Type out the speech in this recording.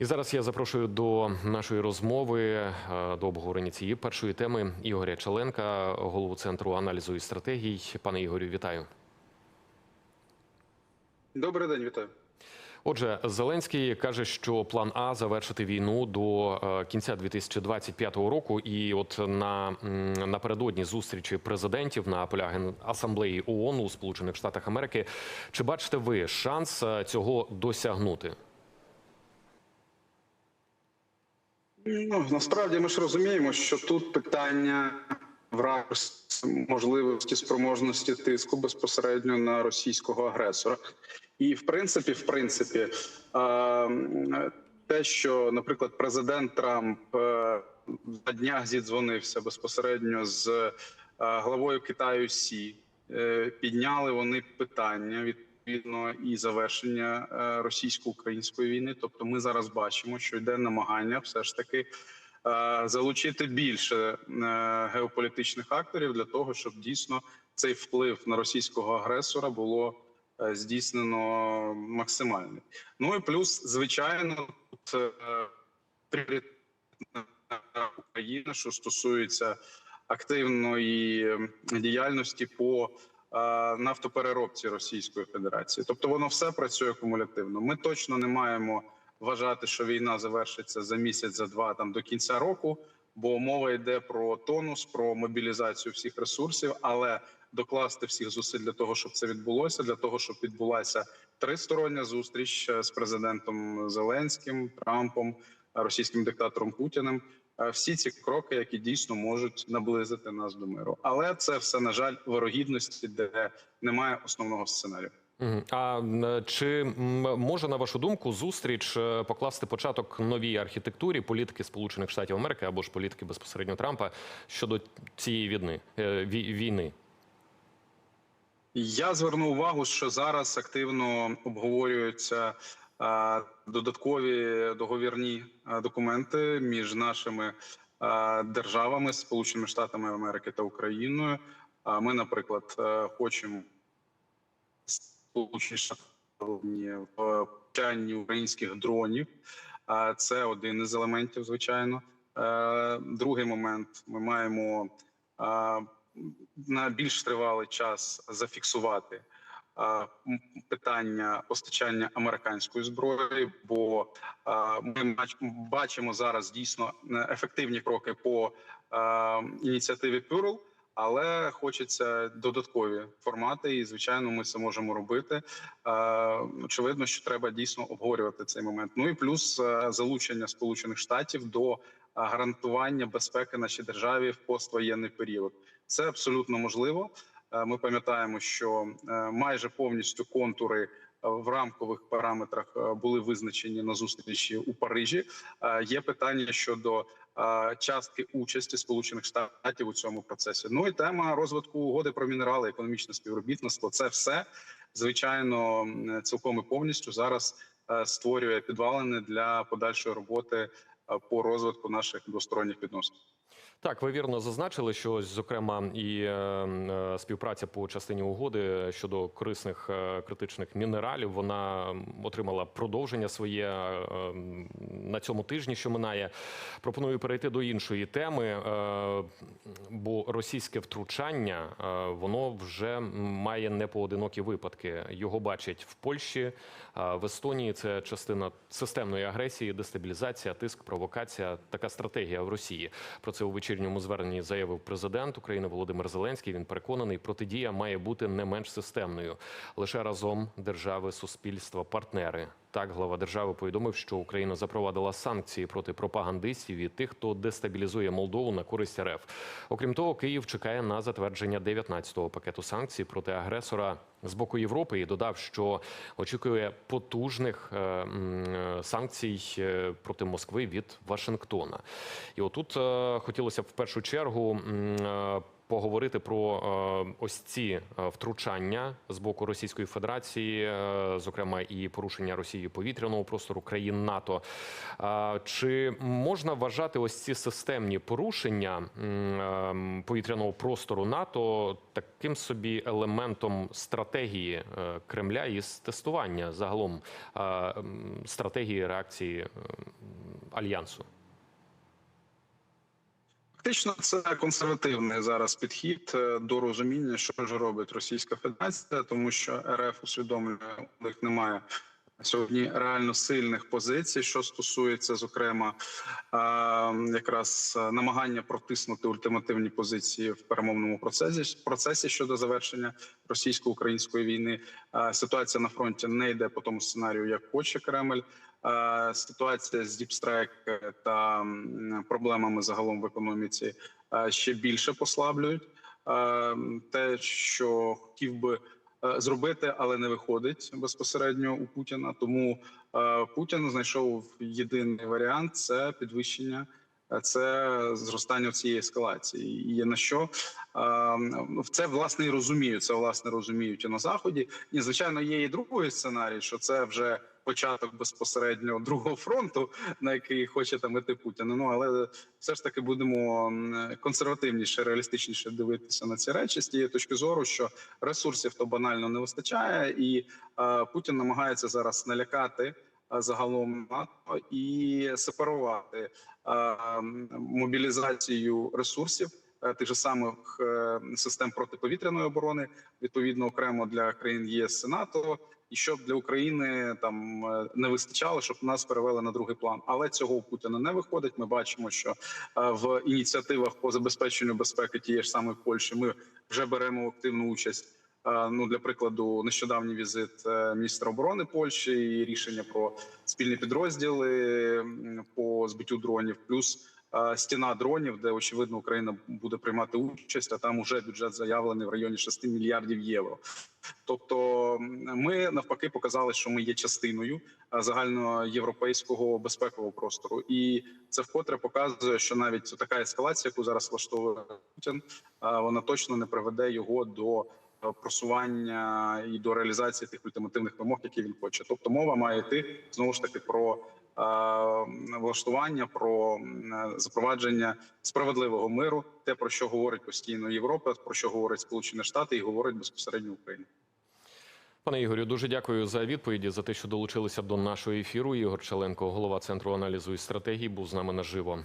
І зараз я запрошую до нашої розмови е, до обговорення цієї першої теми Ігоря Чаленка, голову центру аналізу і стратегій. Пане Ігорю, вітаю. Добрий день, вітаю. Отже, Зеленський каже, що план А завершити війну до е, кінця 2025 року. І от на напередодні зустрічі президентів на полях асамблеї ООН у Сполучених Штатах Америки. Чи бачите ви шанс е, цього досягнути? Ну насправді ми ж розуміємо, що тут питання в ракурсі можливості спроможності тиску безпосередньо на російського агресора, і в принципі, в принципі, е, те, що, наприклад, президент Трамп е, на днях зідзвонився безпосередньо з е, главою Китаю Сі, е, підняли вони питання від. Відповідно і завершення е, російсько-української війни. Тобто, ми зараз бачимо, що йде намагання все ж таки е, залучити більше е, геополітичних акторів для того, щоб дійсно цей вплив на російського агресора було здійснено максимальний. Ну і плюс, звичайно, Україна, що стосується активної діяльності по нафтопереробці Російської Федерації. Тобто воно все працює кумулятивно. Ми точно не маємо вважати, що війна завершиться за місяць, за два там до кінця року, бо мова йде про тонус, про мобілізацію всіх ресурсів, але докласти всіх зусиль для того, щоб це відбулося, для того, щоб відбулася тристороння зустріч е, з президентом Зеленським, Трампом, російським диктатором Путіним. Е, всі ці кроки, які дійсно можуть наблизити нас до миру, але це все на жаль вирогідності, де немає основного сценарію. А чи може на вашу думку зустріч е, покласти початок новій архітектурі політики Сполучених Штатів Америки або ж політики безпосередньо Трампа щодо цієї війни е, війни? Я зверну увагу, що зараз активно обговорюються додаткові договірні документи між нашими державами, Сполученими Штатами Америки та Україною. А ми, наприклад, е, хочемо Сполучені Штати в почанні українських дронів. А це один із елементів, звичайно. Е, Другий момент ми маємо на більш тривалий час зафіксувати питання постачання американської зброї, бо ми бач- бачимо зараз дійсно е, ефективні кроки по ініціативі Пюрл, але хочеться додаткові формати, і звичайно, ми це можемо робити. Очевидно, що треба дійсно обговорювати цей момент. Ну і плюс е, залучення Сполучених Штатів до гарантування безпеки нашій державі в поствоєнний період. Це абсолютно можливо. Е, Ми пам'ятаємо, що е, майже повністю контури е, в рамкових параметрах були визначені на зустрічі у Парижі. Є питання щодо частки участі Сполучених Штатів у цьому процесі. Ну і тема розвитку угоди про мінерали, економічне співробітництво. Це все звичайно цілком і повністю зараз створює підвалини для подальшої роботи по розвитку наших двосторонніх відносин. Так, ви вірно зазначили, що зокрема і е, е, співпраця по частині угоди щодо корисних е, критичних мінералів вона отримала продовження своє е, на цьому тижні, що минає. Пропоную перейти до іншої теми, е, бо російське втручання е, воно вже має непоодинокі випадки. Його бачать в Польщі, е, в Естонії. Це частина системної агресії, дестабілізація, тиск, провокація. Така стратегія в Росії. Про це у вечірньому зверненні заявив президент України Володимир Зеленський. Він переконаний, протидія має бути не менш системною. Лише разом держави, суспільства, партнери. Так, глава держави повідомив, що Україна запровадила санкції проти пропагандистів і тих, хто дестабілізує Молдову на користь РФ. Окрім того, Київ чекає на затвердження 19-го пакету санкцій проти агресора з боку Європи і додав, що очікує потужних е, е, санкцій е, проти Москви від Вашингтона. І отут хотілося б в першу чергу. Поговорити про е, ось ці е, втручання з боку Російської Федерації, е, зокрема і порушення Росії повітряного простору країн НАТО. Чи можна вважати ось ці системні порушення повітряного простору НАТО таким собі елементом стратегії Кремля із тестування загалом стратегії реакції альянсу? Фактично, це консервативний зараз підхід е, до розуміння, що ж робить Російська Федерація, тому що РФ усвідомлює, у них немає сьогодні реально сильних позицій, що стосується, зокрема, е, якраз е, намагання протиснути ультимативні позиції в перемовному процесі процесі щодо завершення російсько-української війни. Е, Ситуація на фронті не йде по тому сценарію, як хоче Кремль. Е, Ситуація з діпстрайк та проблемами загалом в економіці е, ще більше послаблюють Е, те, що хотів би е, зробити, але не виходить безпосередньо у Путіна. Тому е, Путін знайшов єдиний варіант це підвищення. Це зростання цієї ескалації, і на що це власне і розуміють. Це власне розуміють і на заході. І звичайно, є і другий сценарій, що це вже початок безпосередньо другого фронту, на який хоче там іти Путін. Ну але все ж таки будемо консервативніше, реалістичніше дивитися на ці речі з тієї точки зору, що ресурсів то банально не вистачає, і е, Путін намагається зараз налякати загалом НАТО і сепарувати е, мобілізацію ресурсів. е, Тих же самих е, систем протиповітряної оборони відповідно окремо для країн ЄС і НАТО, і щоб для України там е, не вистачало, щоб нас перевели на другий план. Але цього у Путіна не виходить. Ми бачимо, що е, в ініціативах по забезпеченню безпеки тієї ж самої Польщі ми вже беремо активну участь. Е, Ну, для прикладу, нещодавній візит е, міністра оборони Польщі і рішення про спільні підрозділи по збиттю дронів, плюс е, стіна дронів, де очевидно Україна буде приймати участь. А там уже бюджет заявлений в районі 6 мільярдів євро. Тобто, ми навпаки показали, що ми є частиною загальноєвропейського безпекового простору, і це вкотре показує, що навіть така ескалація, яку зараз влаштовує Путін, вона точно не приведе його до просування і до реалізації тих ультимативних вимог, які він хоче. Тобто, мова має йти знову ж таки про е, влаштування, про е, запровадження справедливого миру, те про що говорить постійно Європа, про що говорить Сполучені Штати і говорить безпосередньо Україна. Пане Ігорю, дуже дякую за відповіді за те, що долучилися до нашого ефіру. Ігор Челенко, голова центру аналізу і стратегії, був з нами наживо.